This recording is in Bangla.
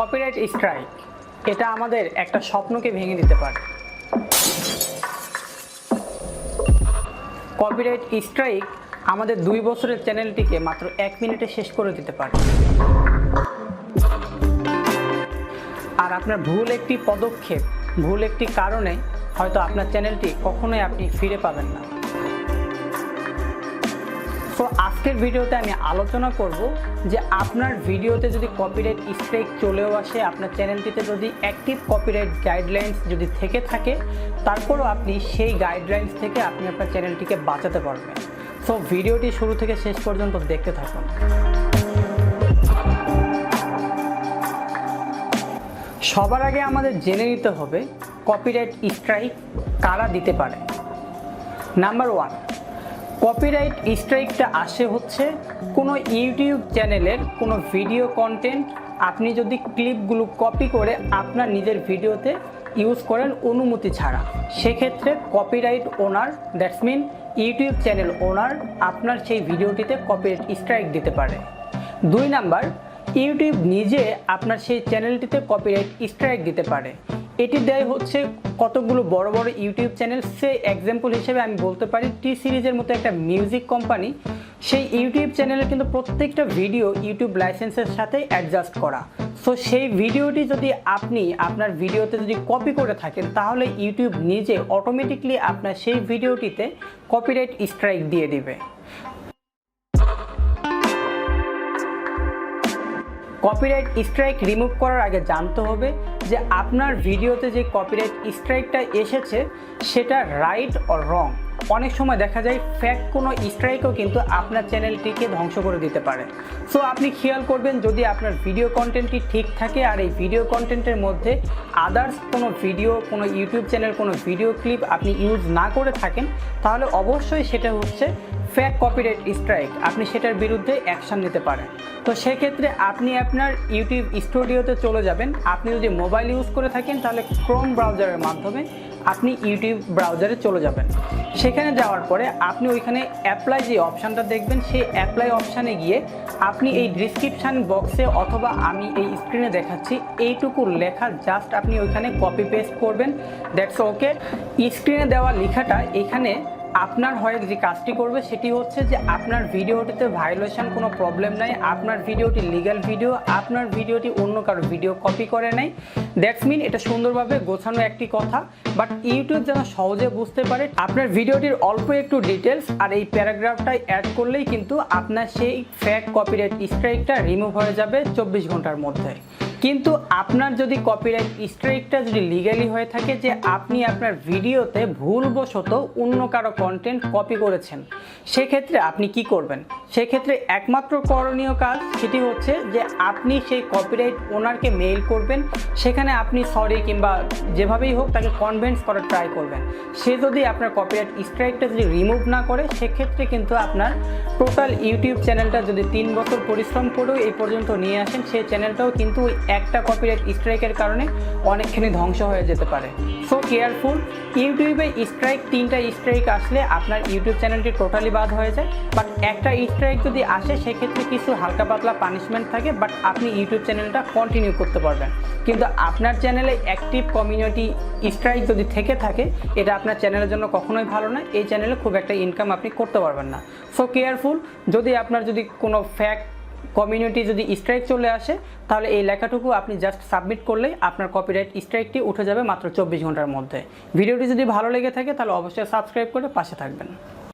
কপিরাইট স্ট্রাইক এটা আমাদের একটা স্বপ্নকে ভেঙে দিতে পারে। কপিরাইট স্ট্রাইক আমাদের দুই বছরের চ্যানেলটিকে মাত্র এক মিনিটে শেষ করে দিতে পারে। আর আপনার ভুল একটি পদক্ষেপ, ভুল একটি কারণে হয়তো আপনার চ্যানেলটি কখনোই আপনি ফিরে পাবেন না। আজকের ভিডিওতে আমি আলোচনা করব যে আপনার ভিডিওতে যদি কপিরাইট স্ট্রাইক চলেও আসে, আপনার চ্যানেলটিতে যদি অ্যাক্টিভ কপিরাইট গাইডলাইন্স যদি থেকে থাকে, তারপরও আপনি সেই গাইডলাইন্স থেকে আপনি আপনার চ্যানেলটিকে বাঁচাতে পারবেন। সো ভিডিওটি শুরু থেকে শেষ পর্যন্ত দেখতে থাকুন। সবার আগে আমাদের জেনে নিতে হবে কপিরাইট স্ট্রাইক কারা দিতে পারে? নাম্বার ওয়ান কপিরাইট স্ট্রাইকটা আসে হচ্ছে কোনো ইউটিউব চ্যানেলের কোনো ভিডিও কন্টেন্ট আপনি যদি ক্লিপগুলো কপি করে আপনার নিজের ভিডিওতে ইউজ করেন অনুমতি ছাড়া। সেক্ষেত্রে copyright owner that's mean YouTube channel owner আপনার সেই ভিডিওটিতে কপিরাইট স্ট্রাইক দিতে পারে। দুই নাম্বার ইউটিউব নিজে আপনার সেই চ্যানেলটিতে কপিরাইট স্ট্রাইক দিতে পারে। এটি দেয় হচ্ছে কতগুলো বড় বড় ইউটিউব চ্যানেল। সে এক্সাম্পল হিসেবে আমি বলতে পারি, টি সিরিজের মতো একটা মিউজিক কোম্পানি সেই ইউটিউব চ্যানেলে কিন্তু প্রত্যেকটা ভিডিও ইউটিউব লাইসেন্সের সাথে অ্যাডজাস্ট করা। সো সেই ভিডিওটি যদি আপনি আপনার ভিডিওতে যদি কপি করে থাকেন, তাহলে ইউটিউব নিজে অটোমেটিকলি আপনার সেই ভিডিওটিতে কপিরাইট স্ট্রাইক দিয়ে দিবে। কপিরাইট স্ট্রাইক রিমুভ করার আগে জানতে হবে যে আপনার ভিডিওতে যে কপিরাইট স্ট্রাইকটা এসেছে সেটা রাইট অর রং অনেক সময় দেখা যায় ফ্যাক কোনো স্ট্রাইকও কিন্তু আপনার চ্যানেলটিকে ধ্বংস করে দিতে পারে। সো আপনি খেয়াল করবেন যদি আপনার ভিডিও কন্টেন্টটি ঠিক থাকে আর এই ভিডিও কন্টেন্টের মধ্যে আদার্স কোনো ভিডিও কোনো ইউটিউব চ্যানেল কোনো ভিডিও ক্লিপ আপনি ইউজ না করে থাকেন, তাহলে অবশ্যই সেটা হচ্ছে ফ্যাক কপিরাইট স্ট্রাইক আপনি সেটার বিরুদ্ধে অ্যাকশন নিতে পারেন। তো সেক্ষেত্রে আপনি আপনার ইউটিউব স্টুডিওতে চলে যাবেন। আপনি যদি মোবাইল ইউজ করে থাকেন, তাহলে ক্রোম ব্রাউজারের মাধ্যমে আপনি ইউটিউব ব্রাউজারে চলে যাবেন। সেখানে যাওয়ার পরে আপনি ওইখানে অ্যাপ্লাই যে অপশানটা দেখবেন, সেই অ্যাপ্লাই অপশানে গিয়ে আপনি এই ডিসক্রিপশান বক্সে অথবা আমি এই স্ক্রিনে দেখাচ্ছি, এইটুকু লেখা জাস্ট আপনি ওইখানে কপি পেস্ট করবেন দ্যাটস ওকে স্ক্রিনে দেওয়া লেখাটা এখানে আপনার হয়ে যে কাজটি করবে, সেটি হচ্ছে যে আপনার ভিডিওটিতে ভায়োলেশন কোনো প্রবলেম নাই, আপনার ভিডিওটি লিগ্যাল ভিডিও আপনার ভিডিওটি অন্য কারও ভিডিও কপি করে নাই। দ্যাটস মিন এটা সুন্দরভাবে গোছানো একটি কথা বাট ইউটিউব যেন সহজে বুঝতে পারে, আপনার ভিডিওটির অল্প একটু ডিটেলস আর এই প্যারাগ্রাফটাই অ্যাড করলেই কিন্তু আপনার সেই ফ্যাক কপিরাইট স্ট্রাইকটা রিমুভ হয়ে যাবে চব্বিশ ঘণ্টার মধ্যে। কিন্তু আপনার যদি কপিরাইট স্ট্রাইকটা যদি লিগালি হয়ে থাকে যে আপনি আপনার ভিডিওতে ভুলবশত অন্য কারও কন্টেন্ট কপি করেছেন, সেক্ষেত্রে আপনি কি করবেন? সেক্ষেত্রে একমাত্র করণীয় কাজ সেটি হচ্ছে যে আপনি সেই কপিরাইট ওনারকে মেইল করবেন, সেখানে আপনি সরি কিংবা যেভাবেই হোক তাকে কনভেন্স করার ট্রাই করবেন। সে যদি আপনার কপিরাইট স্ট্রাইকটা যদি রিমুভ না করে, সেক্ষেত্রে কিন্তু আপনার টোটাল ইউটিউব চ্যানেলটা যদি তিন বছর পরিশ্রম করেও এই পর্যন্ত নিয়ে আসেন, সেই চ্যানেলটাও কিন্তু একটা কপিরাইট স্ট্রাইকের কারণে অনেকখানি ধ্বংস হয়ে যেতে পারে। সো কেয়ারফুল ইউটিউবে স্ট্রাইক তিনটা স্ট্রাইক আসলে আপনার ইউটিউব চ্যানেলটি টোটালি বাদ হয়ে যায়। বাট একটা স্ট্রাইক যদি আসে, সেক্ষেত্রে কিছু হালকা পাতলা পানিশমেন্ট থাকে বাট আপনি ইউটিউব চ্যানেলটা কন্টিনিউ করতে পারবেন। কিন্তু আপনার চ্যানেলে অ্যাক্টিভ কমিউনিটি স্ট্রাইক যদি থেকে থাকে, এটা আপনার চ্যানেলের জন্য কখনোই ভালো না। এই চ্যানেলে খুব একটা ইনকাম আপনি করতে পারবেন না। সো কেয়ারফুল যদি আপনার যদি কোনো ফ্যাক্ট কমিউনিটি যদি স্ট্রাইক চলে আসে, তাহলে এই লেখাটুকু আপনি জাস্ট সাবমিট করলেই আপনার কপিরাইট স্ট্রাইকটি উঠে যাবে মাত্র চব্বিশ ঘণ্টার মধ্যে। ভিডিওটি যদি ভালো লেগে থাকে, তাহলে অবশ্যই সাবস্ক্রাইব করে পাশে থাকবেন।